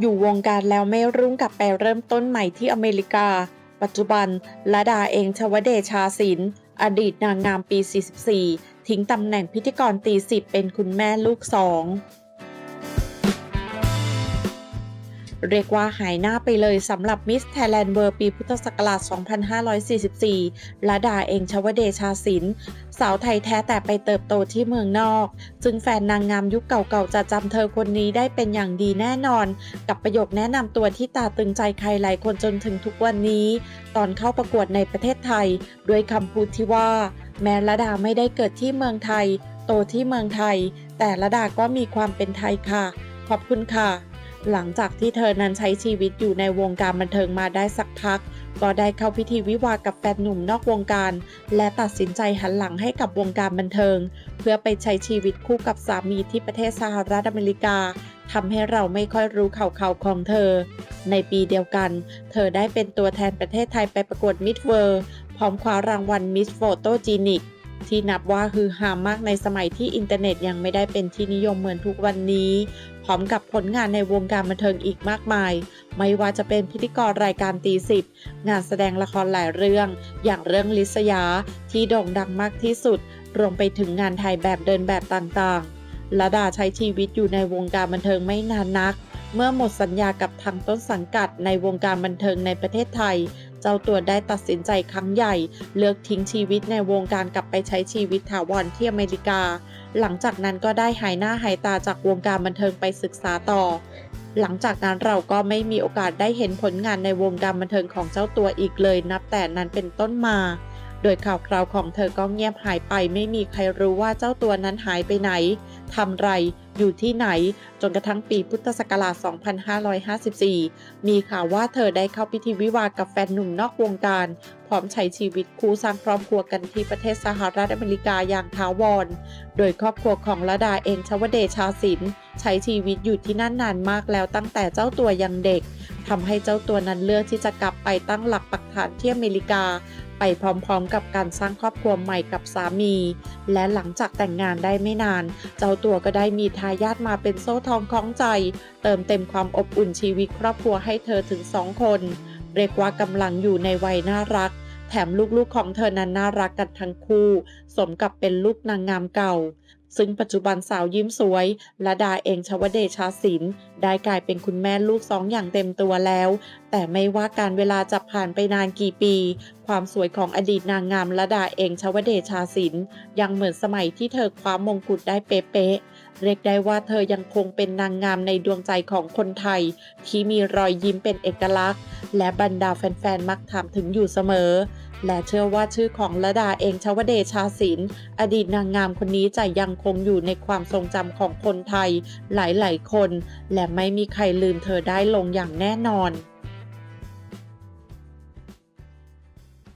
อยู่วงการแล้วไม่รุ่งกลับไปเริ่มต้นใหม่ที่อเมริกา ปัจจุบันละดาเองชวเดชาศิลป์อดีตนางงามปี 44 ทิ้งตำแหน่งพิธีกรตีสิบเป็นคุณแม่ลูกสอง เรียกว่าหายหน้าไปเลยสำหรับมิส t ท a แลนด์เวอร์ปีพุทธศักราช 2544ละดาเองชวเดชาศิลป์สาวไทยแท้แต่ไปเติบโตที่เมืองนอกซึ่งแฟนนางงามยุคเก่าๆ จะจำเธอคนนี้ได้เป็นอย่างดีแน่นอน กับประโยคแนะนำตัวที่ตาตึงใจใครหลายคนจนถึงทุกวันนี้ ตอนเข้าประกวดในประเทศไทย ด้วยคำพูดที่ว่า แม้ละดาไม่ได้เกิดที่เมืองไทย โตที่เมืองไทย แต่ละดาก็มีความเป็นไทยค่ะ ขอบคุณค่ะ หลังจากที่เธอนั้นใช้ชีวิตอยู่ในวงการบันเทิงมาได้สักพัก ก็ได้เข้าพิธีวิวากับแฟนหนุ่มนอกวงการ และตัดสินใจหันหลังให้กับวงการบันเทิง เพื่อไปใช้ชีวิตคู่กับสามีที่ประเทศสหรัฐอเมริกาทำให้เราไม่ค่อยรู้ข่าวๆของเธอ ในปีเดียวกัน เธอได้เป็นตัวแทนประเทศไทยไปประกวดมิสเวิร์พร้อมคว้ารางวัลมิสโฟโตจีนิก ที่นับว่าฮือฮามากในสมัยที่อินเทอร์เน็ตยังไม่ได้เป็นที่นิยมเหมือนทุกวันนี้ พร้อมกับผลงานในวงการบันเทิงอีกมากมาย ไม่ว่าจะเป็นพิธีกรรายการตีสิบงานแสดงละครหลายเรื่อง อย่างเรื่องลิษยาที่โด่งดังมากที่สุด รวมไปถึงงานถ่ายแบบเดินแบบต่างๆละดาใช้ชีวิตอยู่ในวงการบันเทิงไม่นานนัก เมื่อหมดสัญญากับทางต้นสังกัดในวงการบันเทิงในประเทศไทย เจ้าตัวได้ตัดสินใจครั้งใหญ่ เลือกทิ้งชีวิตในวงการกลับไปใช้ชีวิตถาวรที่อเมริกา หลังจากนั้นก็ได้หายหน้าหายตาจากวงการบันเทิงไปศึกษาต่อ หลังจากนั้นเราก็ไม่มีโอกาสได้เห็นผลงานในวงการบันเทิงของเจ้าตัวอีกเลย นับแต่นั้นเป็นต้นมา โดยข่าวคราวของเธอก็เงียบหายไป ไม่มีใครรู้ว่าเจ้าตัวนั้นหายไปไหน ทำไรอยู่ที่ไหน จนกระทั่งปีพุทธศักราช 2554 มีข่าวว่าเธอได้เข้าพิธีวิวากับแฟนหนุ่มนอกวงการ พร้อมใช้ชีวิตคู่สร้างครอบครัวกันที่ประเทศสหรัฐอเมริกาอย่างท้าวร โดยครอบครัวของละดาเองชวเดชาศิลป์ใช้ชีวิตอยู่ที่นั่นนานมากแล้วตั้งแต่เจ้าตัวยังเด็กทำให้เจ้าตัวนั้นเลือกที่จะกลับไปตั้งหลักปักฐานที่อเมริกา ไปพร้อมๆ กับการสร้างครอบครัวใหม่กับสามี และหลังจากแต่งงานได้ไม่นาน เจ้าตัวก็ได้มีทายาทมาเป็นโซ่ทองคล้องใจ เติมเต็มความอบอุ่นชีวิตครอบครัวให้เธอถึงสองคน เรียกว่ากำลังอยู่ในวัยน่ารัก แถมลูกๆของเธอนั้นน่ารักกันทั้งคู่ สมกับเป็นลูกนางงามเก่า ซึ่งปัจจุบันสาวยิ้มสวยละดาเองชวเดชาศิลป์ได้กลายเป็นคุณแม่ลูกสองอย่างเต็มตัวแล้ว แต่ไม่ว่าการเวลาจะผ่านไปนานกี่ปี ความสวยของอดีตนางงามละดาเองชวเดชาศิลป์ยังเหมือนสมัยที่เธอคว้ามงกุฎได้เป๊ะๆเรียกได้ว่าเธอยังคงเป็นนางงามในดวงใจของคนไทย ที่มีรอยยิ้มเป็นเอกลักษณ์ และบรรดาแฟนๆ มักถามถึงอยู่เสมอ และเชื่อว่าชื่อของระดาเองชวเดชาศิลป์อดีตนางงามคนนี้จะยังคงอยู่ในความทรงจำของคนไทยหลายๆคน และไม่มีใครลืมเธอได้ลงอย่างแน่นอน